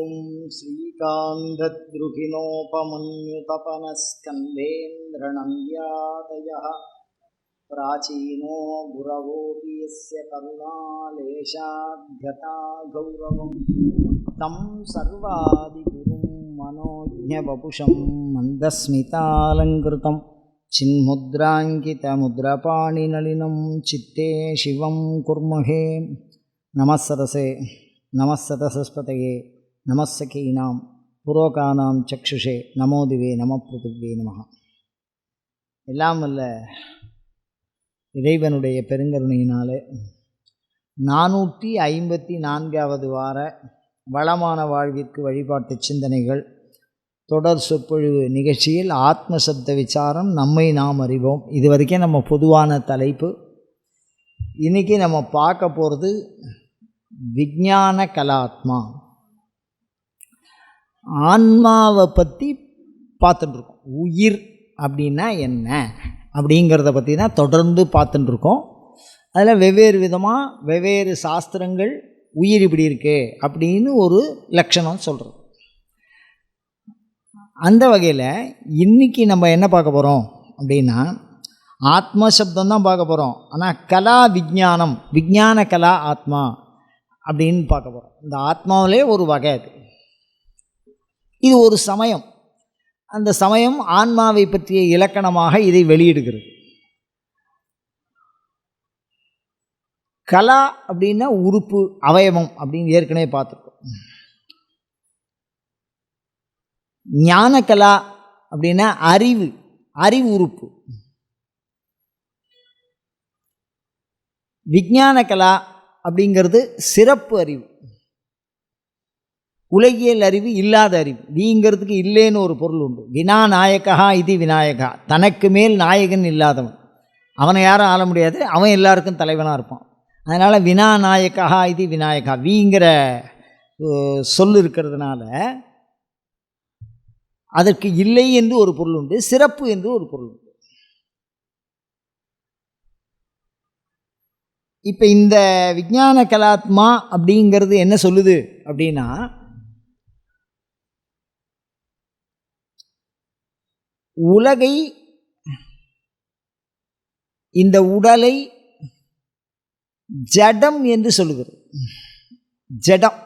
ॐ श्रीकान्तद्रुहिणोपमन्युतपनस्कन्धेन्द्रनन्द्यादयः प्राचीनो गुरवोऽपि यस्य करुणालेशाद्यता गौरवं तं सर्वादिगुरुं मनोज्ञवपुषं मन्दस्मितालङ्कृतं चिन्मुद्राङ्कितमुद्रपाणिनलिनं चित्ते शिवं कुर्महे नमः सरसे नमः सतसस्पतये நமசகீனாம் புரோகானாம் சக்ஷுஷே நமோதிவே நம பிருத்திவே நமகா எல்லாம் அல்ல இறைவனுடைய பெருங்கருணையினாலே நானூற்றி ஐம்பத்தி நான்காவது வார வளமான வாழ்விற்கு வழிபாட்டு சிந்தனைகள் தொடர் சொற்பொழிவு நிகழ்ச்சியில் ஆத்ம சப்த விசாரம் நம்மை நாம் அறிவோம். இது வரைக்கும் நம்ம பொதுவான தலைப்பு. இன்றைக்கி நம்ம பார்க்க போகிறது விஜான கலாத்மா. ஆன்மாவை பற்றி பார்த்துட்டுருக்கோம். உயிர் அப்படின்னா என்ன? அப்படிங்கிறத பற்றி தான் தொடர்ந்து பார்த்துட்டுருக்கோம். அதில் வெவ்வேறு விதமாக வெவ்வேறு சாஸ்திரங்கள் உயிர் இப்படி இருக்கு அப்படின்னு ஒரு லட்சணம் சொல்கிறோம் அந்த வகையில் இன்றைக்கி நம்ம என்ன பார்க்க போகிறோம் அப்படின்னா ஆத்ம சப்தம் தான் பார்க்க போகிறோம் ஆனால் கலா விஜானம் விஜான கலா ஆத்மா அப்படின்னு பார்க்க போகிறோம் இந்த ஆத்மாவிலே ஒரு வகை அது. இது ஒரு சமயம். அந்த சமயம் ஆன்மாவை பற்றிய இலக்கணமாக இதை வெளியிடுகிறது. கலா அப்படின்னா உறுப்பு அவயவம் அப்படின்னு ஏற்கனவே பார்த்துருக்கோம். ஞான கலா அப்படின்னா அறிவு அறிவு உறுப்பு விஞ்ஞான கலா அப்படிங்கிறது சிறப்பு அறிவு. உலகியல் அறிவு இல்லாத அறிவு. நீங்கிறதுக்கு இல்லைன்னு ஒரு பொருள் உண்டு. வினா நாயக்கா இது விநாயகா. தனக்கு மேல் நாயகன் இல்லாதவன். அவனை யாரும் ஆள முடியாது. அவன் எல்லாருக்கும் தலைவனாக இருப்பான். அதனால் வினா நாயக்கா இது விநாயகா. விங்கிற சொல் இருக்கிறதுனால அதற்கு இல்லை என்று ஒரு பொருள் உண்டு. சிறப்பு என்று ஒரு பொருள் உண்டு. இப்போ இந்த விஞ்ஞான கலாத்மா அப்படிங்கிறது என்ன சொல்லுது அப்படின்னா உலகை இந்த உடலை ஜடம் என்று சொல்லுகிறது. ஜடம்.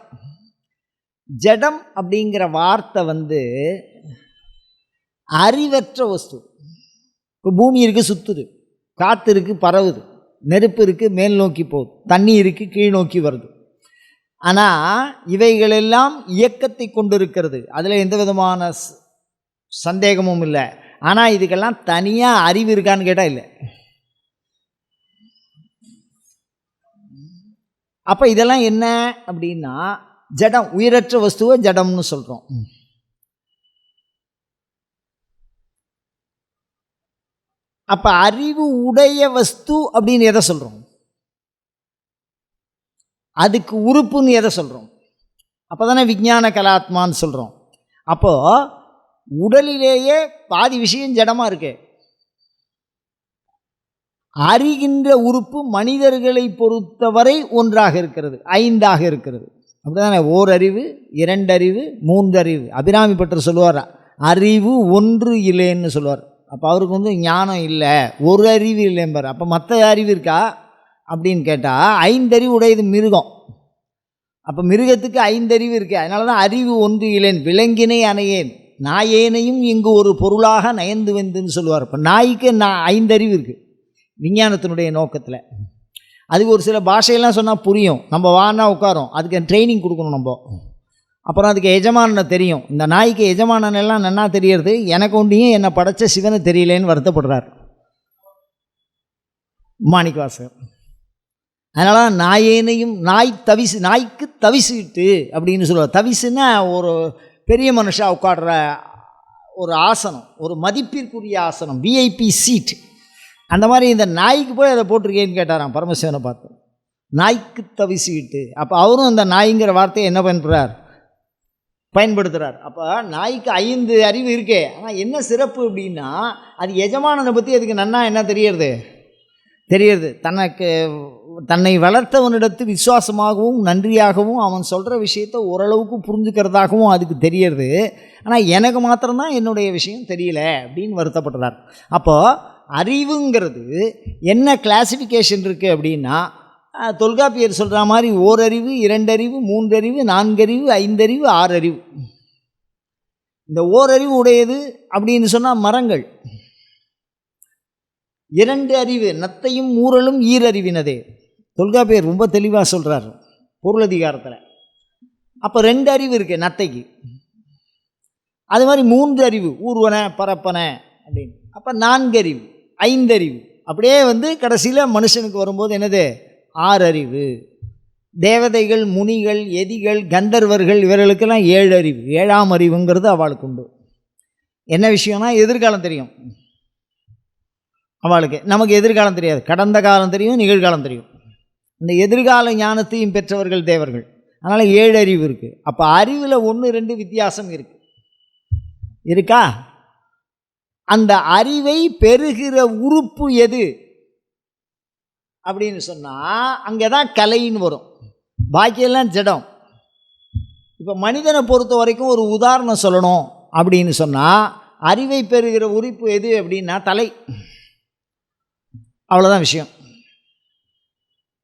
ஜடம் அப்படிங்கிற வார்த்தை வந்து அறிவற்ற வஸ்து. இப்போ பூமி இருக்குது சுற்றுது காற்று இருக்குது பரவுது. நெருப்பு இருக்குது மேல் நோக்கி போகுது. தண்ணி இருக்குது கீழ் நோக்கி வருது. ஆனால் இவைகளெல்லாம் இயக்கத்தை கொண்டு இருக்கிறது அதில் எந்த விதமான சந்தேகமும் இல்லை. ஆனால் இதுக்கெல்லாம் தனியாக அறிவு இருக்கான்னு கேட்டால் இல்லை. அப்போ இதெல்லாம் என்ன அப்படின்னா ஜடம் உயிரற்ற வஸ்துவை ஜடம்னு சொல்கிறோம் அப்போ அறிவு உடைய வஸ்து அப்படின்னு எதை சொல்கிறோம் அதுக்கு உறுப்புன்னு எதை சொல்கிறோம் அப்போ தானே விஞ்ஞான கலாத்மான்னு சொல்கிறோம் அப்போது உடலிலேயே பாதி விஷயம் ஜடமாக இருக்கு. அறிகின்ற உறுப்பு மனிதர்களை பொறுத்தவரை ஒன்றாக இருக்கிறது ஐந்தாக இருக்கிறது. அப்படிதானே? ஓரறிவு இரண்டறிவு மூன்றறிவு. அபிராமி பட்டர் சொல்லுவார் அறிவு ஒன்று இல்லைன்னு சொல்லுவார். அப்போ அவருக்கு வந்து ஞானம் இல்லை ஒரு அறிவு இல்லைம்பார். அப்போ மற்ற அறிவு இருக்கா? அப்படின்னு கேட்டால் ஐந்தறிவு உடையது மிருகம். அப்போ மிருகத்துக்கு ஐந்தறிவு இருக்குது அதனால தான் அறிவு ஒன்று இல்லேன் விலங்கினை அணையேன். நாயேனையும் இங்கு ஒரு பொருளாக நயந்து வந்துன்னு சொல்லுவார். இப்போ நாய்க்கு நான் ஐந்தறிவு இருக்குது விஞ்ஞானத்தினுடைய நோக்கத்தில். அதுக்கு ஒரு சில பாஷையெல்லாம் சொன்னால் புரியும். நம்ம வானா உட்காரோம். அதுக்கு ட்ரைனிங் கொடுக்கணும் நம்ம. அப்புறம் அதுக்கு எஜமானனை தெரியும். இந்த நாய்க்கு எஜமானன் எல்லாம் நன்னா தெரியறது? எனக்கு ஒண்டியும் என்னை படைச்ச சிவனை தெரியலேன்னு வருத்தப்படுறார். மாணிக்கவாசகர். அதனால் நாயேனையும் நாய் தவிசு நாய்க்கு தவிசுட்டு அப்படின்னு சொல்லுவார். தவிசுன்னா ஒரு பெரிய மனுஷா உட்காடுற ஒரு ஆசனம் ஒரு மதிப்பிற்குரிய ஆசனம் விஐபி சீட் அந்த மாதிரி இந்த நாய்க்கு போய் அதை போட்டிருக்கேன்னு கேட்டாராம் பரமசிவனை பார்த்து. நாய்க்கு தவிசிக்கிட்டு அப்போ அவரும் அந்த நாய்ங்கிற வார்த்தையை என்ன பண்ணுறார் பயன்படுத்துகிறார் அப்போ நாய்க்கு ஐந்து அறிவு இருக்கே. ஆனால் என்ன சிறப்பு அப்படின்னா அது எஜமானனை பற்றி அதுக்கு நன்னா என்ன தெரியறது? தெரியறது. தனக்கு தன்னை வளர்த்தவனிடத்து விசுவாசமாகவும் நன்றியாகவும் அவன் சொல்கிற விஷயத்த ஓரளவுக்கு புரிஞ்சுக்கிறதாகவும் அதுக்கு தெரியறது ஆனால் எனக்கு மாத்திரம்தான் என்னுடைய விஷயம் தெரியல அப்படின்னு வருத்தப்படுறார். அப்போது அறிவுங்கிறது என்ன கிளாசிஃபிகேஷன் இருக்குது அப்படின்னா தொல்காப்பியர் சொல்கிற மாதிரி ஓரறிவு இரண்டறிவு மூன்றறிவு நான்கறிவு ஐந்தறிவு ஆறறிவு. இந்த ஓரறிவு உடையது அப்படின்னு சொன்னால் மரங்கள். இரண்டு அறிவு நத்தையும் ஊரலும் ஈரறிவினதே. தொல்காப்பியர் ரொம்ப தெளிவாக சொல்கிறார் பொருளதிகாரத்தில். அப்போ ரெண்டு அறிவு இருக்குது நத்தைக்கு. அது மாதிரி மூன்று அறிவு ஊர்வன பரப்பன அப்படின்னு. அப்போ நான்கறிவு ஐந்தறிவு அப்படியே வந்து கடைசியில் மனுஷனுக்கு வரும்போது என்னது? ஆறு அறிவு. தேவதைகள் முனிகள் எதிகள் கந்தர்வர்கள் இவர்களுக்கெல்லாம் ஏழு அறிவு. ஏழாம் அறிவுங்கிறது அவளுக்கு உண்டு. என்ன விஷயம்னா எதிர்காலம் தெரியும். அவளுக்கு. நமக்கு எதிர்காலம் தெரியாது. கடந்த காலம் தெரியும் நிகழ்காலம் தெரியும். இந்த எதிர்கால ஞானத்தையும் பெற்றவர்கள் தேவர்கள். அதனால் ஏழு அறிவு இருக்குது அப்போ அறிவில் ஒன்று ரெண்டு வித்தியாசம் இருக்குது இருக்கா? அந்த அறிவை பெறுகிற உறுப்பு எது? அப்படின்னு சொன்னால் அங்கே தான் கலைன்னு வரும். பாக்கியெல்லாம் ஜடம். இப்போ மனிதனை பொறுத்த வரைக்கும் ஒரு உதாரணம் சொல்லணும் அப்படின்னு சொன்னால் அறிவை பெறுகிற உறுப்பு எது அப்படின்னா தலை. அவ்வளோதான் விஷயம்.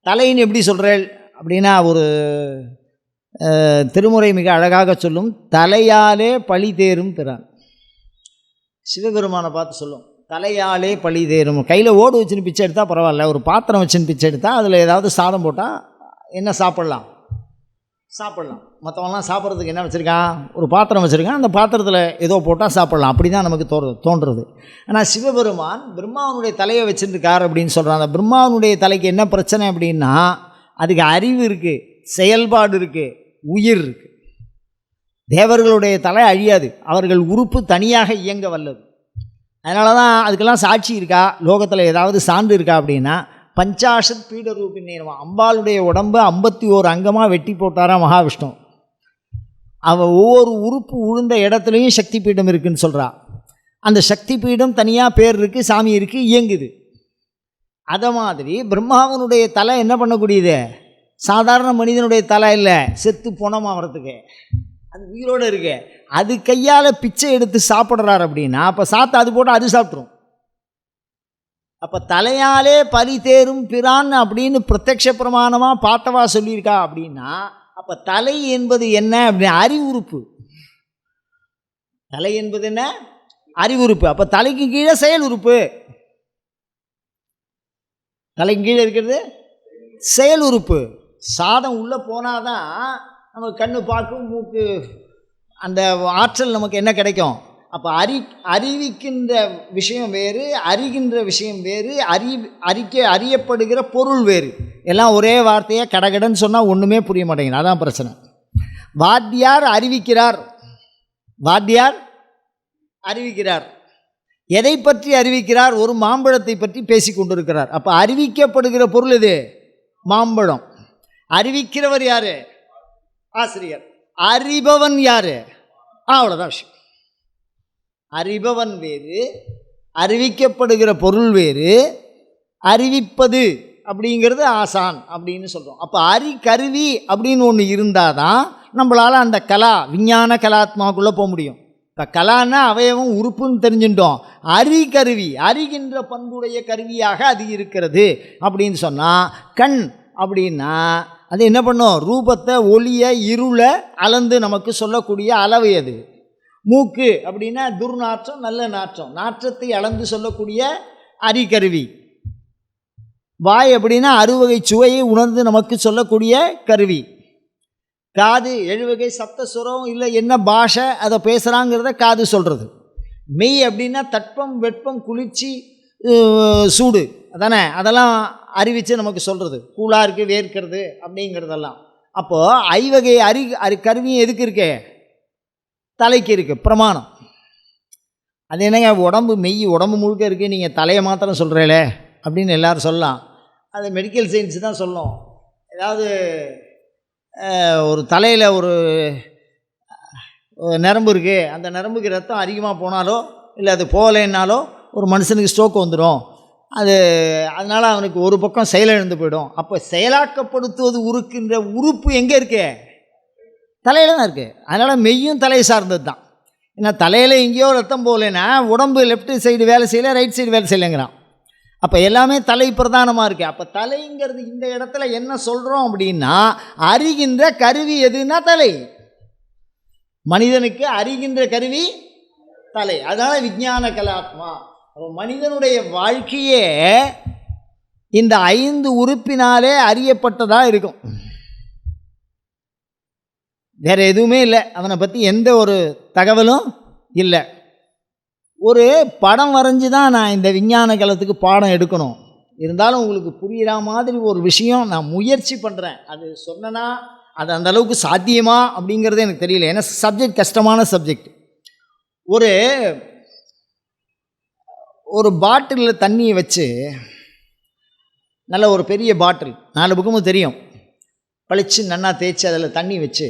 தலைன்னு எப்படி சொல்கிறேள் அப்படின்னா ஒரு திருமுறை மிக அழகாக சொல்லும் தலையாலே பழி தேரும் பிறான் சிவபெருமானை பார்த்து சொல்லும் தலையாலே பழி தேரும். கையில் ஓடு வச்சுன்னு பிச்சை எடுத்தால் பரவாயில்ல ஒரு பாத்திரம் வச்சுன்னு பிச்சை எடுத்தால் அதில் ஏதாவது சாதம் போட்டால் என்ன சாப்பிட்லாம்? சாப்பிட்லாம். மற்றவங்களாம் சாப்பிட்றதுக்கு என்ன வச்சுருக்கான் ஒரு பாத்திரம் வச்சுருக்கான் அந்த பாத்திரத்தில் ஏதோ போட்டால் சாப்பிட்லாம். அப்படி தான் நமக்கு தோறு தோன்றுறது. ஆனால் சிவபெருமான் பிரம்மாவனுடைய தலையை வச்சுருக்கார் அப்படின்னு சொல்கிறான் அந்த பிரம்மாவனுடைய தலைக்கு என்ன பிரச்சனை அப்படின்னா அதுக்கு அறிவு இருக்குது செயல்பாடு இருக்குது உயிர் இருக்குது தேவர்களுடைய தலை அழியாது. அவர்கள் உறுப்பு தனியாக இயங்க வல்லது. அதனால தான் அதுக்கெல்லாம் சாட்சி இருக்கா? லோகத்தில் ஏதாவது சான்று இருக்கா அப்படின்னா பஞ்சாஷத் பீடரூபின் அம்பாளுடைய உடம்பு ஐம்பத்தி ஓரு அங்கமாக வெட்டி போட்டாரா மகாவிஷ்ணு. அவள் ஒவ்வொரு உறுப்பு உழுந்த இடத்துலையும் சக்தி பீடம் இருக்குதுன்னு சொல்கிறா அந்த சக்தி பீடம் தனியாக பேர் இருக்குது சாமி இருக்குது இயங்குது. அதை மாதிரி பிரம்மாவனுடைய தலை என்ன பண்ணக்கூடியது? சாதாரண மனிதனுடைய தலை இல்லை செத்து போனமாகறதுக்கு அது உயிரோடு இருக்கு. அது கையால் பிச்சை எடுத்து சாப்பிட்றாரு அப்படின்னா அப்போ சாத்து அது போட்டு அது சாப்பிட்ரும் அப்போ தலையாலே பலி தேரும் பிரான் அப்படின்னு பிரத்யக்ஷ பிரமாணமாக பாட்டவா சொல்லியிருக்கா அப்படின்னா அப்போ தலை என்பது என்ன அப்படின்னு அறிவுறுப்பு. தலை என்பது என்ன? அறிவுறுப்பு. அப்போ தலைக்கு கீழே செயல் உறுப்பு. தலைக்கு கீழே இருக்கிறது செயல் உறுப்பு. சாதம் உள்ளே போனாதான் நம்ம கண்ணு பார்க்கும் மூக்கு அந்த ஆற்றல் நமக்கு என்ன கிடைக்கும்? அப்போ அறி அறிவிக்கின்ற விஷயம் வேறு அறிகின்ற விஷயம் வேறு அறி அறிக்க அறியப்படுகிற பொருள் வேறு. எல்லாம் ஒரே வார்த்தையை கடகடன்னு சொன்னால் ஒன்றுமே புரிய மாட்டேங்குது. அதான் பிரச்சனை. வாத்தியார் அறிவிக்கிறார். வாத்தியார் அறிவிக்கிறார். எதை பற்றி அறிவிக்கிறார்? ஒரு மாம்பழத்தை பற்றி பேசி கொண்டிருக்கிறார். அப்போ அறிவிக்கப்படுகிற பொருள் எது? மாம்பழம். அறிவிக்கிறவர் யார்? ஆசிரியர். அறிபவன் யார்? அவ்வளோதான் விஷயம். அறிபவன் வேறு அறிவிக்கப்படுகிற பொருள் வேறு அறிவிப்பது அப்படிங்கிறது ஆசான் அப்படின்னு சொல்கிறோம் அப்போ அறி கருவி அப்படின்னு ஒன்று இருந்தால் தான் நம்மளால் அந்த கலா விஞ்ஞான கலாத்மாக்குள்ளே போக முடியும். இப்போ கலான்னா அவயவம் உறுப்புன்னு தெரிஞ்சுட்டோம். அறி கருவி அறிகின்ற பண்புடைய கருவியாக அது இருக்கிறது அப்படின்னு சொன்னால் கண் அப்படின்னா அது என்ன பண்ணும்? ரூபத்தை ஒளியை இருளை அளந்து நமக்கு சொல்லக்கூடிய அளவு அது. மூக்கு அப்படின்னா துர்நாற்றம் நல்ல நாற்றம். நாற்றத்தை அளந்து சொல்லக்கூடிய அரிகருவி. வாய் அப்படின்னா அறுவகை சுவையை உணர்ந்து நமக்கு சொல்லக்கூடிய கருவி. காது எழுவகை சப்த சுரம் இல்லை என்ன பாஷை அதை பேசுகிறாங்கிறத காது சொல்கிறது மெய் அப்படின்னா தட்பம் வெப்பம் குளிர்ச்சி சூடு. அதானே? அதெல்லாம் அறிவித்து நமக்கு சொல்கிறது கூலாக இருக்குது வேர்க்கிறது அப்படிங்கிறதெல்லாம். அப்போது ஐவகை அரி அறி கருவியும் எதுக்கு இருக்கே? தலைக்கு இருக்குது பிரமாணம். அது என்னங்க உடம்பு மெய் உடம்பு முழுக்க இருக்குது நீங்கள் தலையை மாத்திரம் சொல்கிறீங்களே அப்படின்னு எல்லாரும் சொல்லலாம். அது மெடிக்கல் சயின்ஸ் தான் சொல்லும். ஏதாவது ஒரு தலையில் ஒரு நரம்பு இருக்குது அந்த நரம்புக்கு ரத்தம் அதிகமாக போனாலோ இல்லை அது போகலைன்னாலோ ஒரு மனுஷனுக்கு ஸ்ட்ரோக் வந்துடும் அது அதனால் அவனுக்கு ஒரு பக்கம் செயலிழந்து போயிடும். அப்போ செயலாக்கப்படுத்துவது உருக்குன்ற உறுப்பு எங்கே இருக்குது தலையில் தான் இருக்குது அதனால் மெய்யும் தலையை சார்ந்தது தான். ஏன்னா தலையில் எங்கேயோ ரத்தம் போகலைன்னா உடம்பு லெஃப்ட் சைடு வேலை செய்யல ரைட் சைடு வேலை செய்யலைங்கிறான். அப்போ எல்லாமே தலை பிரதானமாக இருக்குது அப்போ தலைங்கிறது இந்த இடத்துல என்ன சொல்கிறோம் அப்படின்னா அறிகின்ற கருவி எதுன்னா தலை. மனிதனுக்கு அறிகின்ற கருவி தலை. அதனால் விஞ்ஞான கலாத்மா அப்போ மனிதனுடைய வாழ்க்கையே இந்த ஐந்து உறுப்பினாலே அறியப்பட்டதாக இருக்கும். வேறு எதுவுமே இல்லை. அவனை பற்றி எந்த ஒரு தகவலும் இல்லை. ஒரு படம் வரைஞ்சி தான் நான் இந்த விஞ்ஞான களத்துக்கு பாடம் எடுக்கணும். இருந்தாலும் உங்களுக்கு புரிகிற மாதிரி ஒரு விஷயம் நான் முயற்சி பண்ணுறேன் அது சொன்னனா அது அந்த அளவுக்கு சாத்தியமா அப்படிங்கிறது எனக்கு தெரியல. ஏன்னா சப்ஜெக்ட் கஷ்டமான சப்ஜெக்ட் ஒரு ஒரு பாட்டிலில் தண்ணியை வச்சு நல்ல ஒரு பெரிய பாட்டில் நாலு பக்கமும் தெரியும். பளிச்சு நன்னா தேய்ச்சி அதில் தண்ணி வச்சு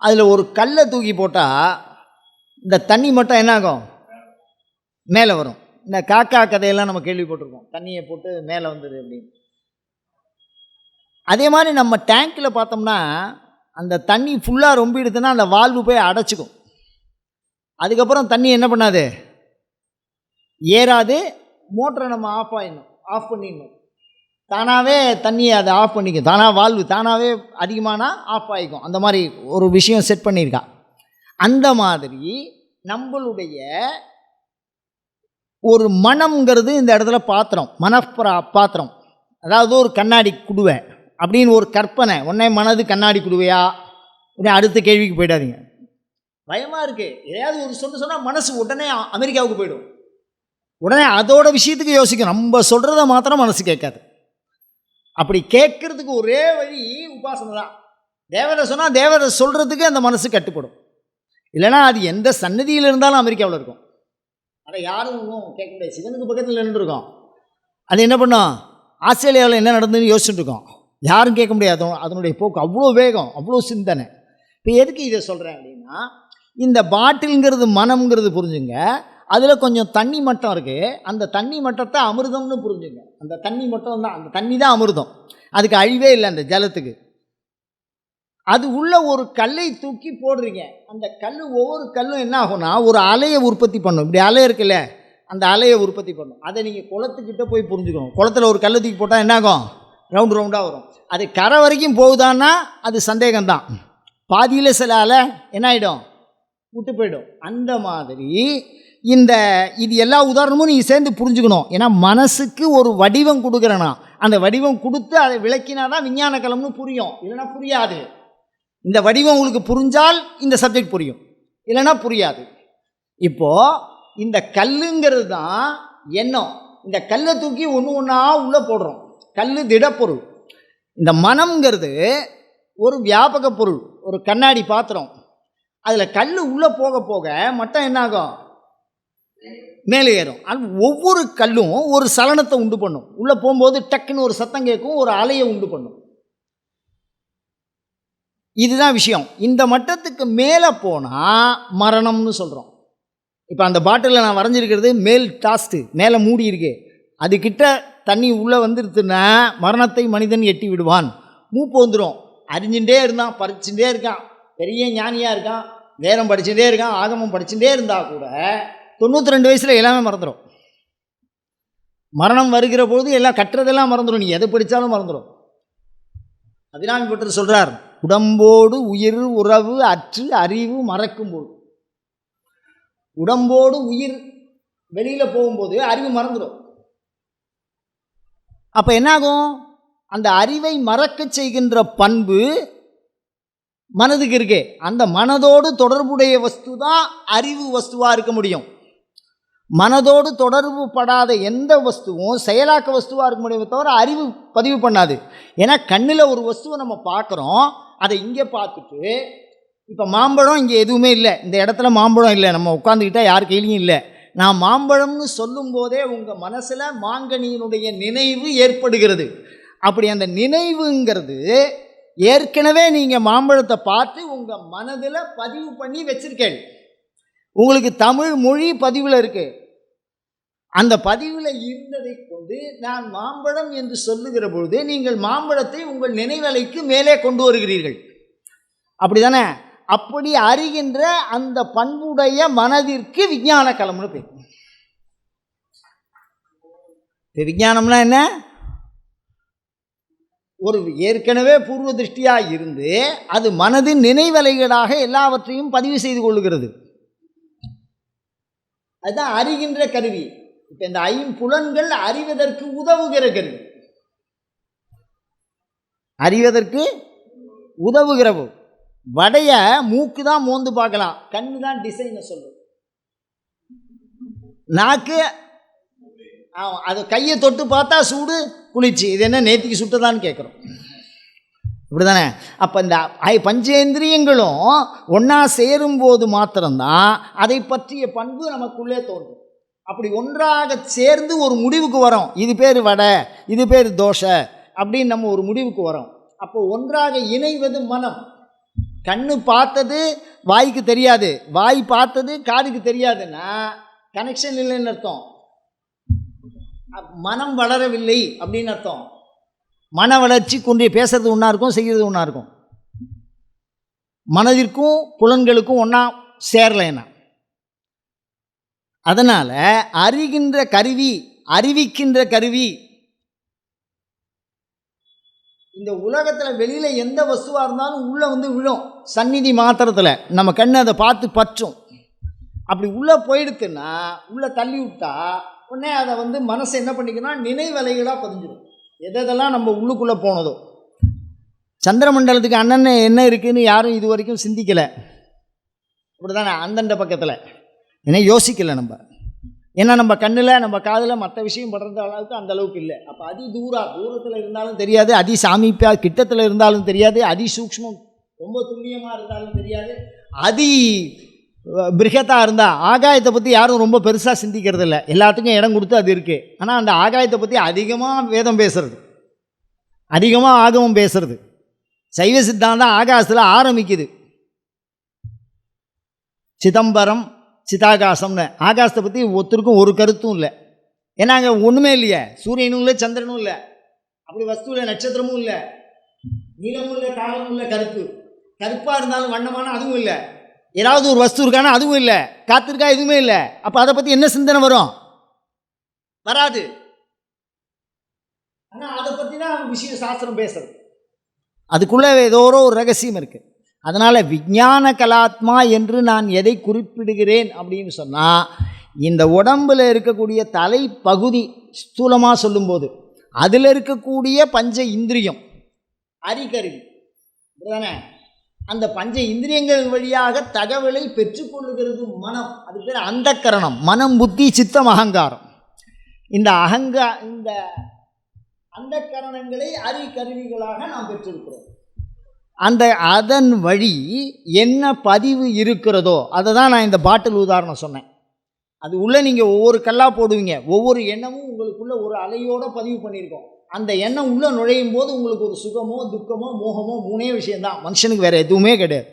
அதில் ஒரு கல்லை தூக்கி போட்டால் இந்த தண்ணி மட்டும் என்ன ஆகும் மேலே வரும். இந்த காக்கா கதையெல்லாம் நம்ம கேள்விப்பட்டிருக்கோம். தண்ணியை போட்டு மேலே வந்தது அப்படின்னு. அதே மாதிரி நம்ம டேங்க்கில் பார்த்தோம்னா அந்த தண்ணி ஃபுல்லாக ரொம்பிடுதுன்னா அந்த வால்வு போய் அடைச்சிக்கும். அதுக்கப்புறம் தண்ணி என்ன பண்ணாது? ஏறாது. மோட்டரை நம்ம ஆஃப் ஆயிடணும். ஆஃப் பண்ணிடணும். தானாகவே தண்ணியை அதை ஆஃப் பண்ணிக்கும். தானாக வால்வு தானாகவே அதிகமானால் ஆஃப் ஆகிக்கும் அந்த மாதிரி ஒரு விஷயம் செட் பண்ணியிருக்கா. அந்த மாதிரி நம்மளுடைய ஒரு மனம்ங்கிறது இந்த இடத்துல பாத்திரம் மனப்பரா பாத்திரம். அதாவது ஒரு கண்ணாடி குடுவை அப்படின்னு ஒரு கற்பனை. உடனே மனது கண்ணாடி குடுவையா? உடனே அடுத்த கேள்விக்கு போயிடாதீங்க. பயமாக இருக்குது எதையாவது ஒரு சொல்ல சொன்னால் மனசு உடனே அமெரிக்காவுக்கு போயிடும். உடனே அதோட விஷயத்துக்கு யோசிக்கும். நம்ம சொல்கிறத மாத்திரம் மனசு கேட்காது. அப்படி கேட்கறதுக்கு ஒரே வழி உபாசனை தான். தேவதை சொன்னால் தேவதை சொல்கிறதுக்கு அந்த மனசு கட்டுப்படும். இல்லைன்னா அது எந்த சன்னதியில் இருந்தாலும் அமெரிக்காவில் இருக்கும். அதை யாரும் ஒன்றும் கேட்க முடியாது. சிவனுக்கு பக்கத்தில் நின்றுருக்கோம் அது என்ன பண்ணோம்? ஆஸ்திரேலியாவில் என்ன நடந்ததுன்னு யோசிச்சுட்டு இருக்கோம். யாரும் கேட்க முடியாது. அதனுடைய போக்கு அவ்வளோ வேகம் அவ்வளோ சிந்தனை. இப்போ எதுக்கு இதை சொல்கிறேன் அப்படின்னா இந்த பாட்டிலுங்கிறது மனம்ங்கிறது புரிஞ்சுங்க. அதில் கொஞ்சம் தண்ணி மட்டம் இருக்குது அந்த தண்ணி மட்டத்தை அமிர்தம்னு புரிஞ்சுங்க. அந்த தண்ணி மட்டம் தான் அந்த தண்ணி தான் அமிர்தம். அதுக்கு அழிவே இல்லை அந்த ஜலத்துக்கு. அது உள்ள ஒரு கல்லை தூக்கி போடுறீங்க. அந்த கல் ஒவ்வொரு கல்லும் என்ன ஆகும்னா ஒரு அலையை உற்பத்தி பண்ணும். இப்படி அலை இருக்குல்ல அந்த அலையை உற்பத்தி பண்ணும். அதை நீங்கள் குளத்துக்கிட்ட போய் புரிஞ்சுக்கணும். குளத்துல ஒரு கல் தூக்கி போட்டால் என்ன ஆகும்? ரவுண்டு ரவுண்டாக வரும். அது கரை வரைக்கும் போகுதான்னா அது சந்தேகம்தான். பாதியில் சில அலை என்ன ஆகிடும் விட்டு போயிடும். அந்த மாதிரி இந்த இது எல்லா உதாரணமும் நீங்கள் சேர்ந்து புரிஞ்சுக்கணும். ஏன்னா மனசுக்கு ஒரு வடிவம் கொடுக்குறேன்னா அந்த வடிவம் கொடுத்து அதை விளக்கினா தான் விஞ்ஞான கலம்னு புரியும். இல்லைன்னா புரியாது. இந்த வடிவம் உங்களுக்கு புரிஞ்சால் இந்த சப்ஜெக்ட் புரியும். இல்லைன்னா புரியாது. இப்போது இந்த கல்லுங்கிறது தான் எண்ணம். இந்த கல்லை தூக்கி ஒன்று ஒன்றா உள்ளே போடுறோம். கல் திடப்பொருள். இந்த மனம்ங்கிறது ஒரு வியாபக பொருள். ஒரு கண்ணாடி பாத்திரம். அதில் கல் உள்ளே போக போக மட்டும் என்னாகும்? மேலே ஏறும். அது ஒவ்வொரு கல்லும் ஒரு சலனத்தை உண்டு பண்ணும். உள்ளே போகும்போது டக்குன்னு ஒரு சத்தம் கேட்கும் ஒரு அலையை உண்டு பண்ணும். இதுதான் விஷயம். இந்த மட்டத்துக்கு மேலே போனால் மரணம்னு சொல்கிறோம் இப்போ அந்த பாட்டிலில் நான் வரைஞ்சிருக்கிறது மேல் டாஸ்ட்டு மேலே மூடி இருக்கு. அதுக்கிட்ட தண்ணி உள்ளே வந்துருச்சுன்னா மரணத்தை மனிதன் எட்டி விடுவான். மூப்பு வந்துடும் அறிஞ்சுட்டே இருந்தான் பறிச்சுட்டே இருக்கான். பெரிய ஞானியாக இருக்கான். வேதம் படிச்சுட்டே இருக்கான் ஆகமம் படிச்சுட்டே இருந்தால் கூட தொண்ணூற்றி ரெண்டு வயசில் எல்லாமே மறந்துடும் மரணம் வருகிற பொழுது எல்லாம் கட்டுறதெல்லாம் மறந்துடும் நீ எதை படித்தாலும் மறந்துடும் அபிராமி பட்டர் சொல்கிறார் உடம்போடு உயிர் உறவு அற்று அறிவு மறக்கும்போது உடம்போடு உயிர் வெளியில் போகும்போது அறிவு மறந்துடும் அப்போ என்னாகும்? அந்த அறிவை மறக்க செய்கின்ற பண்பு மனதுக்கு இருக்கே. அந்த மனதோடு தொடர்புடைய வஸ்து தான் அறிவு வஸ்துவாக இருக்க முடியும். மனதோடு தொடர்பு படாத எந்த வஸ்துவும் செயலாக்க வஸ்துவாக இருக்க முடியுமே தவிர அறிவு பதிவு பண்ணாது. ஏன்னா கண்ணில் ஒரு வஸ்துவை நம்ம பார்க்குறோம். அதை இங்கே பார்த்துட்டு இப்போ மாம்பழம் இங்கே எதுவுமே இல்லை. இந்த இடத்துல மாம்பழம் இல்லை. நம்ம உட்காந்துக்கிட்டால் யார் கையிலையும் இல்லை. நான் மாம்பழம்னு சொல்லும்போதே உங்கள் மனசில் மாங்கனியினுடைய நினைவு ஏற்படுகிறது. அப்படி அந்த நினைவுங்கிறது ஏற்கனவே நீங்கள் மாம்பழத்தை பார்த்து உங்கள் மனதில் பதிவு பண்ணி வச்சுருக்கேன். உங்களுக்கு தமிழ் மொழி பதிவில் இருக்குது அந்த பதிவில் இருந்ததை கொண்டு நான் மாம்பழம் என்று சொல்லுகிற பொழுது நீங்கள் மாம்பழத்தை உங்கள் நினைவலைக்கு மேலே கொண்டு வருகிறீர்கள். அப்படிதானே? அப்படி அறிகின்ற அந்த பண்புடைய மனதிற்கு விஞ்ஞான களம்னு பேர். இப்ப விஞ்ஞானம்னா என்ன? ஒரு ஏற்கனவே பூர்வ திருஷ்டியாக இருந்து அது மனதின் நினைவலைகளாக எல்லாவற்றையும் பதிவு செய்து கொள்ளுகிறது. அதுதான் அறிகின்ற கருவி. இப்போ இந்த ஐம்புலன்கள் அறிவதற்கு உதவுகிற கருவி அறிவதற்கு உதவுகிறவு. வடைய மூக்கு தான் மோந்து பார்க்கலாம். கண்ணு தான் டிசைனை சொல்லும் நாக்கு ஆமாம் அது கையை தொட்டு பார்த்தா சூடு குளிர்ச்சி. இது என்ன நேத்திக்கு சுட்டதான்னு கேட்குறோம் இப்படி தானே அப்போ இந்த ஐ பஞ்சேந்திரியங்களும் ஒன்றா சேரும்போது மாத்திரம்தான் அதை பற்றிய பண்பு நமக்குள்ளே தோன்றும். அப்படி ஒன்றாக சேர்ந்து ஒரு முடிவுக்கு வரோம். இது பேர் வடை இது பேர் தோசை அப்படின்னு நம்ம ஒரு முடிவுக்கு வரோம். அப்போ ஒன்றாக இணைவது மனம். கண்ணு பார்த்தது வாய்க்கு தெரியாது. வாய் பார்த்தது காதுக்கு தெரியாதுன்னா கனெக்ஷன் இல்லைன்னு அர்த்தம். மனம் வளரவில்லை அப்படின்னு அர்த்தம். மன வளர்ச்சி கொண்டு பேசுறது ஒன்றா இருக்கும் செய்கிறது ஒன்றா இருக்கும். மனதிற்கும் புலன்களுக்கும் ஒன்றா சேரலைன்னா. அதனால் அறிகின்ற கருவி அறிவிக்கின்ற கருவி. இந்த உலகத்தில் வெளியில் எந்த வஸ்துவாக இருந்தாலும் உள்ளே வந்து விழும். சந்நிதி மாத்திரத்தில். நம்ம கண்ணு அதை பார்த்து பற்றும். அப்படி உள்ளே போயிடுத்துன்னா உள்ளே தள்ளி விட்டா உடனே அதை வந்து மனசை என்ன பண்ணிக்கணும்னா நினைவலைகளாக பதிஞ்சிடும். எதெல்லாம் நம்ம உள்ளுக்குள்ளே போனதோ. சந்திரமண்டலத்துக்கு அண்ணன் என்ன இருக்குதுன்னு யாரும் இது வரைக்கும் சிந்திக்கலை. அப்படி தானே அந்தண்ட பக்கத்தில். ஏன்னா யோசிக்கலை நம்ம. ஏன்னா நம்ம கண்ணில் நம்ம காதில் மற்ற விஷயம் படுற அளவுக்கு அந்த அளவுக்கு இல்லை. அப்போ அதி தூரா தூரத்தில் இருந்தாலும் தெரியாது அதி சாமீப்பியா கிட்டத்தில் இருந்தாலும் தெரியாது அதி சூக்மம் ரொம்ப துல்லியமாக இருந்தாலும் தெரியாது. அதி பிரிகத்தாக இருந்தால் ஆகாயத்தை பற்றி யாரும் ரொம்ப பெருசாக சிந்திக்கிறது இல்லை. எல்லாத்துக்கும் இடம் கொடுத்து அது இருக்குது ஆனால் அந்த ஆகாயத்தை பற்றி அதிகமாக வேதம் பேசுறது. அதிகமாக ஆகமம் பேசுறது. சைவ சித்தாந்தம் ஆகாசத்தில் ஆரம்பிக்குது. சிதம்பரம் சிதாகாசம்னு. ஆகாசத்தை பற்றி ஒருத்தருக்கும் ஒரு கருத்தும் இல்லை. ஏன்னா அங்கே ஒன்றுமே இல்லையே. சூரியனும் இல்லை சந்திரனும் இல்லை. அப்படி வஸ்து இல்லை நட்சத்திரமும் இல்லை. நீளமும் இல்லை காலமும் இல்லை கருப்பு. கருப்பாக இருந்தாலும் வண்ணமான அதுவும் இல்லை. ஏதாவது ஒரு வஸ்து இருக்கானா அதுவும் இல்லை. காத்திருக்கா எதுவுமே இல்லை. அப்போ அதை பற்றி என்ன சிந்தனை வரும்? வராது. ஆனால் அதை பற்றி தான் விஷய சாஸ்திரம் பேசுறது. அதுக்குள்ளே ஏதோ ஒரு ரகசியம் இருக்குது அதனால் விஞ்ஞான கலாத்மா என்று நான் எதை குறிப்பிடுகிறேன் அப்படின்னு சொன்னால் இந்த உடம்பில் இருக்கக்கூடிய தலைப்பகுதி ஸ்தூலமாக சொல்லும்போது அதில் இருக்கக்கூடிய பஞ்ச இந்திரியம் அரிகருவி தானே அந்த பஞ்ச இந்திரியங்கள் வழியாக தகவலை பெற்றுக்கொள்ளுகிறது மனம். அது பேர் அந்தக்கரணம் மனம் புத்தி சித்தம் அகங்காரம். இந்த அகங்கா இந்த அந்த கரணங்களை அறிகருவிகளாக நாம் பெற்றிருக்கிறோம். அந்த அதன் வழி என்ன பதிவு இருக்கிறதோ அதை தான் நான் இந்த பாட்டில் உதாரணம் சொன்னேன். அது உள்ளே நீங்கள் ஒவ்வொரு கல்லாக போடுவீங்க. ஒவ்வொரு எண்ணமும் உங்களுக்குள்ளே ஒரு அலையோட பதிவு பண்ணியிருக்கோம். அந்த எண்ணம் உள்ளே நுழையும் போது உங்களுக்கு ஒரு சுகமோ துக்கமோ மோகமோ மூணே விஷயம்தான். மனுஷனுக்கு வேறு எதுவுமே கிடையாது.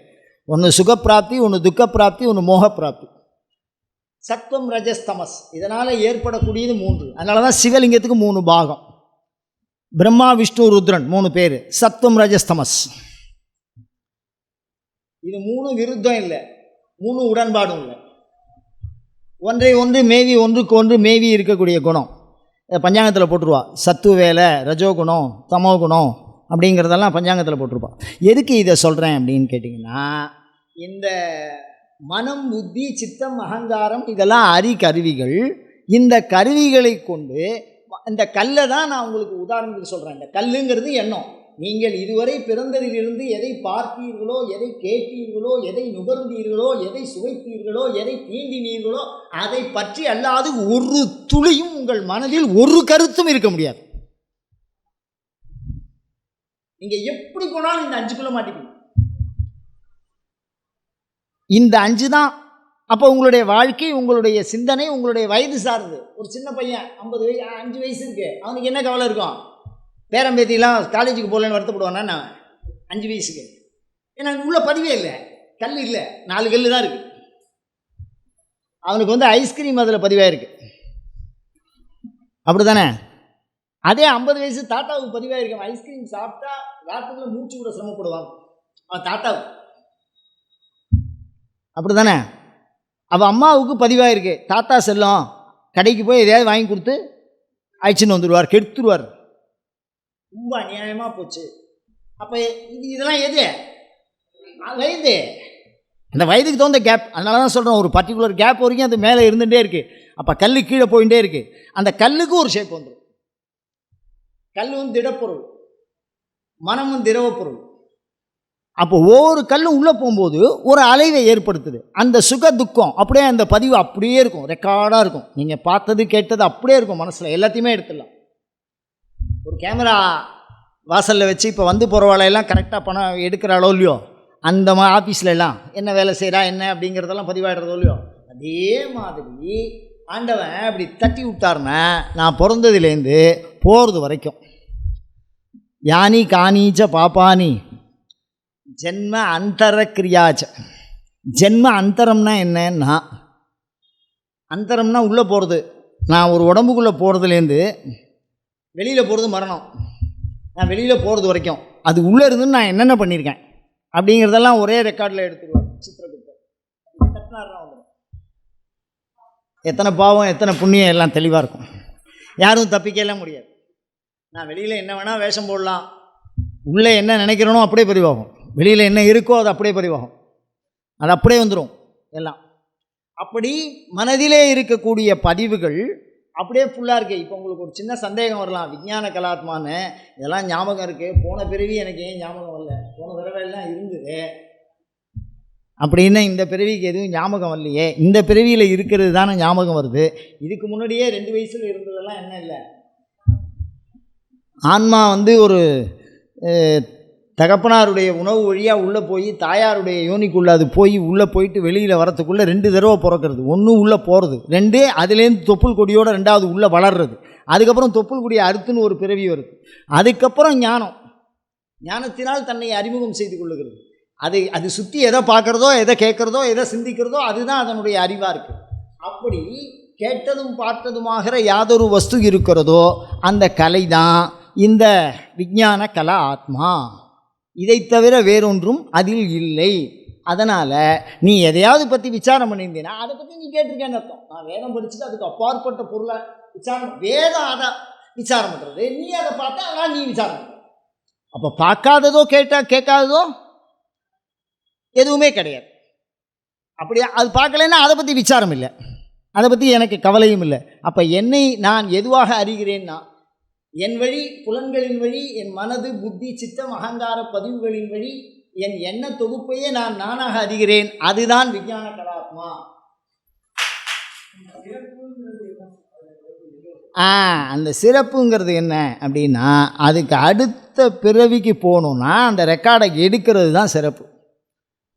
ஒன்று சுகப்பிராப்தி ஒன்று துக்கப்பிராப்தி ஒன்று மோகப்பிராப்தி. சத்வம் ரஜஸ்தமஸ் இதனால் ஏற்படக்கூடியது மூன்று. அதனால தான் சிவலிங்கத்துக்கு மூணு பாகம். பிரம்மா விஷ்ணு ருத்ரன் மூணு பேர். சத்வம் ரஜஸ்தமஸ் இது மூணு விருத்தம் இல்லை. மூணு உடன்பாடும் இல்லை. ஒன்றை ஒன்று மேவி ஒன்றுக்கு ஒன்று மேவி இருக்கக்கூடிய குணம். பஞ்சாங்கத்தில் போட்டுருவா. சத்து வேலை ரஜோகுணம் தமோ குணம் அப்படிங்கிறதெல்லாம் பஞ்சாங்கத்தில் போட்டிருப்பா. எதுக்கு இதை சொல்கிறேன் அப்படின்னு கேட்டிங்கன்னா இந்த மனம் புத்தி சித்தம் அகங்காரம் இதெல்லாம் அரி கருவிகள் இந்த கருவிகளை கொண்டு இந்த கல்லை தான் நான் உங்களுக்கு உதாரணத்துக்கு சொல்கிறேன் இந்த கல்லுங்கிறது எண்ணம். நீங்கள் இதுவரை பிறந்ததிலிருந்து எதை பார்த்தீர்களோ எதை கேட்டீர்களோ எதை நுகர்ந்தீர்களோ எதை சுவைத்தீர்களோ எதை தீண்டினீர்களோ அதை பற்றி அல்லாது ஒரு துளியும் உங்கள் மனதில் ஒரு கருத்தும் இருக்க முடியாது. நீங்கள் எப்படி போனாலும் இந்த அஞ்சுக்குள்ள மாட்டிப்பீங்க இந்த அஞ்சு தான். அப்போ உங்களுடைய வாழ்க்கை உங்களுடைய சிந்தனை உங்களுடைய வயது சார்ந்து. ஒரு சின்ன பையன் ஐம்பது வயசு அஞ்சு வயசு இருக்கு. அவனுக்கு என்ன கவலை இருக்கும்? பேரம்பேத்திலாம் காலேஜுக்கு போகலன்னு வருத்தப்படுவானா நான்? அஞ்சு வயசுக்கு. ஏன்னா உள்ள பதிவே இல்லை. கல் இல்லை. நாலு கல் தான் இருக்குது அவனுக்கு வந்து ஐஸ்கிரீம் அதில் பதிவாயிருக்கு அப்படி தானே அதே ஐம்பது வயசு தாத்தாவுக்கு பதிவாயிருக்கும் ஐஸ்கிரீம் சாப்பிட்டா ராத்திரில மூச்சு விட சிரமப்படுவாங்க அவன் தாத்தாவுக்கு அப்படி தானே அவள் அம்மாவுக்கு பதிவாயிருக்கு தாத்தா செல்லம் கடைக்கு போய் எதையாவது வாங்கி கொடுத்து அழிச்சுன்னு வந்துடுவார் கெடுத்துருவார் ரொம்ப அநியாயமாக போச்சு. அப்போ இது இதெல்லாம் எது? வயது. அந்த வயதுக்கு தகுந்த கேப் அதனால தான் சொல்கிறோம் ஒரு பர்டிகுலர் கேப் வரைக்கும் அது மேலே இருந்துகிட்டே இருக்குது அப்போ கல் கீழே போயிட்டே இருக்குது அந்த கல்லுக்கு ஒரு ஷேப் வந்துடும் கல் வந்து திடப்பொருள். மனமும் திரவப்பொருள். அப்போ ஒவ்வொரு கல்லும் உள்ளே போகும்போது ஒரு அலைவை ஏற்படுத்துது. அந்த சுக துக்கம் அப்படியே அந்த பதிவு அப்படியே இருக்கும். ரெக்கார்டாக இருக்கும். நீங்கள் பார்த்தது கேட்டது அப்படியே இருக்கும் மனசில். எல்லாத்தையுமே எடுத்துடலாம். ஒரு கேமரா வாசலில் வச்சு இப்போ வந்து போகிறவாளையெல்லாம் கரெக்டாக பணம் எடுக்கிறாளோ இல்லையோ? அந்த மா ஆஃபீஸில் எல்லாம் என்ன வேலை செய்கிறா என்ன அப்படிங்கிறதெல்லாம் பதிவாடுறதோ இல்லையோ? அதே மாதிரி ஆண்டவன் அப்படி தட்டி விட்டாருன்னா நான் பிறந்ததுலேருந்து போகிறது வரைக்கும். யானி காணிச்ச பாப்பானி. ஜென்ம அந்தர கிரியாச்ச ஜென்ம அந்தரம்னா என்னன்னா அந்தரம்னா உள்ளே போகிறது நான் ஒரு உடம்புக்குள்ளே போகிறதுலேருந்து வெளியில் போகிறது மரணம். நான் வெளியில் போகிறது வரைக்கும். அது உள்ளே இருந்து நான் என்னென்ன பண்ணியிருக்கேன்? அப்படிங்கிறதெல்லாம் ஒரே ரெக்கார்டில் எடுத்துக்குவார் சித்திரகுப்தர். தட்டினாருன்னா வந்துடும் எத்தனை பாவம் எத்தனை புண்ணியம் எல்லாம் தெளிவாக இருக்கும். யாரும் தப்பிக்கலாம் முடியாது. நான் வெளியில் என்ன வேணால் வேஷம் போடலாம். உள்ளே என்ன நினைக்கிறனோ அப்படியே பதிவாகும். வெளியில் என்ன இருக்கோ அது அப்படியே பதிவாகும். அது அப்படியே வந்துடும் எல்லாம். அப்படி மனதிலே இருக்கக்கூடிய பதிவுகள் அப்படியே ஃபுல்லாக இருக்குது இப்போ உங்களுக்கு ஒரு சின்ன சந்தேகம் வரலாம். விஞ்ஞான கலாத்மான்னு. இதெல்லாம் ஞாபகம் இருக்குது போன பிறவி எனக்கு ஏன் ஞாபகம் வரல? போன தடவை எல்லாம் இருந்தது. அப்படின்னு இந்த பிறவிக்கு எதுவும் ஞாபகம் வரலையே. இந்த பிறவியில் இருக்கிறது தானே ஞாபகம் வருது. இதுக்கு முன்னாடியே ரெண்டு வயசில் இருந்ததெல்லாம் என்ன இல்லை? ஆன்மா வந்து ஒரு தகப்பனாருடைய உணவு வழியாக உள்ளே போய் தாயாருடைய யோனிக்குள்ளே அது போய் உள்ளே போயிட்டு வெளியில் வரத்துக்குள்ளே ரெண்டு தடவை பிறக்கிறது. ஒன்று உள்ளே போகிறது ரெண்டே அதுலேருந்து தொப்புள் கொடியோட ரெண்டாவது உள்ளே வளர்றது. அதுக்கப்புறம் தொப்புள் கொடியை அறுத்துன்னு ஒரு பிறவி வருது. அதுக்கப்புறம் ஞானம். ஞானத்தினால் தன்னை அறிமுகம் செய்து கொள்ளுகிறது. அது அது சுற்றி எதை பார்க்குறதோ எதை கேட்குறதோ எதை சிந்திக்கிறதோ அதுதான் அதனுடைய அறிவாக இருக்குது அப்படி கேட்டதும் பார்த்ததுமாகிற யாதொரு வஸ்து இருக்கிறதோ அந்த கலை தான் இந்த விஞ்ஞான கலா ஆத்மா. இதை தவிர வேறொன்றும் அதில் இல்லை. அதனால் நீ எதையாவது பற்றி விசாரம் பண்ணியிருந்தீன்னா அதை பற்றி நீ கேட்டிருக்கேன்னு அர்த்தம். நான் வேதம் படிச்சுட்டு அதுக்கு அப்பாற்பட்ட பொருளை விசாரம் வேதம் அதை விசாரம் பண்ணுறது நீ அதை பார்த்தா அதனால் நீ விசாரம் பண்ணுற அப்போ பார்க்காததோ கேட்டால் கேட்காததோ எதுவுமே கிடையாது. அப்படி அது பார்க்கலன்னா அதை பற்றி விசாரம் இல்லை. அதை பற்றி எனக்கு கவலையும் இல்லை. அப்போ என்னை நான் எதுவாக அறிகிறேன்னா என் வழி புலன்களின் வழி என் மனது புத்தி சித்தம் அகங்கார பதிவுகளின் வழி என் எண்ண தொகுப்பையே நான் நானாக அறிகிறேன். அதுதான் விஞ்ஞான கலாத்மா. ஆ அந்த சிறப்புங்கிறது என்ன அப்படின்னா அதுக்கு அடுத்த பிறவிக்கு போகணுன்னா அந்த ரெக்கார்டை எடுக்கிறது தான் சிறப்பு.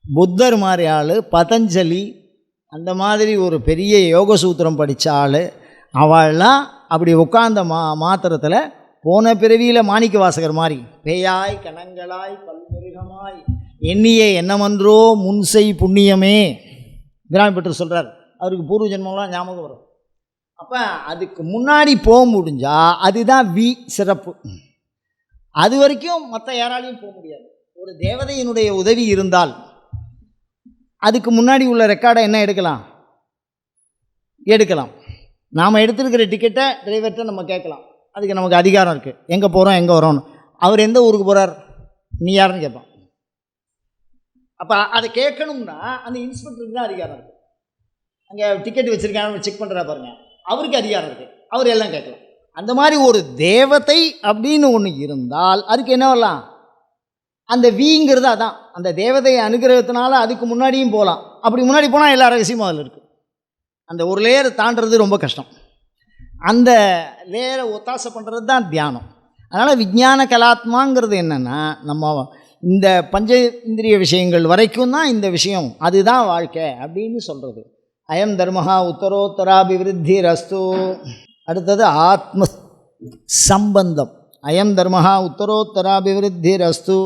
புத்தர் மாதிரி ஆள் பதஞ்சலி அந்த மாதிரி ஒரு பெரிய யோக சூத்திரம் படித்த ஆள் அவள்லாம் அப்படி உட்கார்ந்த மா மாத்திரத்தில் போன பிறவியில் மாணிக்க வாசகர் மாதிரி பேயாய் கணங்களாய் பல்மிருகமாய் எண்ணிய எண்ணமன்றோ முன்செய் புண்ணியமே கிராமி பெற்று சொல்கிறார் அவருக்கு பூர்வ ஜென்மம்லாம் ஞாபகம் வரும். அப்போ அதுக்கு முன்னாடி போக முடிஞ்சால் அதுதான் வி சிறப்பு. அது வரைக்கும் மற்ற யாராலையும் போக முடியாது. ஒரு தேவதையினுடைய உதவி இருந்தால் அதுக்கு முன்னாடி உள்ள ரெக்கார்டை என்ன எடுக்கலாம்? எடுக்கலாம். நாம் எடுத்திருக்கிற டிக்கெட்டை டிரைவர்கிட்ட நம்ம கேட்கலாம். அதுக்கு நமக்கு அதிகாரம் இருக்குது எங்கே போகிறோம் எங்கே வரோன்னு அவர் எந்த ஊருக்கு போகிறார் நீ யாருன்னு கேட்பான். அப்போ அதை கேட்கணும்னா அந்த இன்ஸ்பெக்டருக்கு தான் அதிகாரம் இருக்குது அங்கே டிக்கெட் வச்சுருக்காங்க செக் பண்ணுறா பாருங்கள் அவருக்கு அதிகாரம் இருக்குது அவர் எல்லாம் கேட்கலாம். அந்த மாதிரி ஒரு தேவதை அப்படின்னு ஒன்று இருந்தால் அதுக்கு என்ன வரலாம்? அந்த வீங்கிறது அதான். அந்த தேவதை அனுகிரகத்தினால அதுக்கு முன்னாடியும் போகலாம் அப்படி முன்னாடி போனால் எல்லா ரகசியமும் அதில் இருக்குது அந்த ஒரு லேயரை தாண்டுறது ரொம்ப கஷ்டம். அந்த லேயரை ஒத்தாசை பண்ணுறது தான் தியானம். அதனால் விஞ்ஞான கலாத்மாங்கிறது என்னென்னா நம்ம இந்த பஞ்ச இந்திரிய விஷயங்கள் வரைக்கும் தான் இந்த விஷயம் அதுதான் வாழ்க்கை அப்படின்னு சொல்கிறது அயம் தர்மஹா உத்தரோத்தராபிவிருத்தி ரஸ்து அடுத்தது ஆத்ம சம்பந்தம். அயம் தர்மஹா உத்தரோத்தராபிவிருத்தி ரஸ்து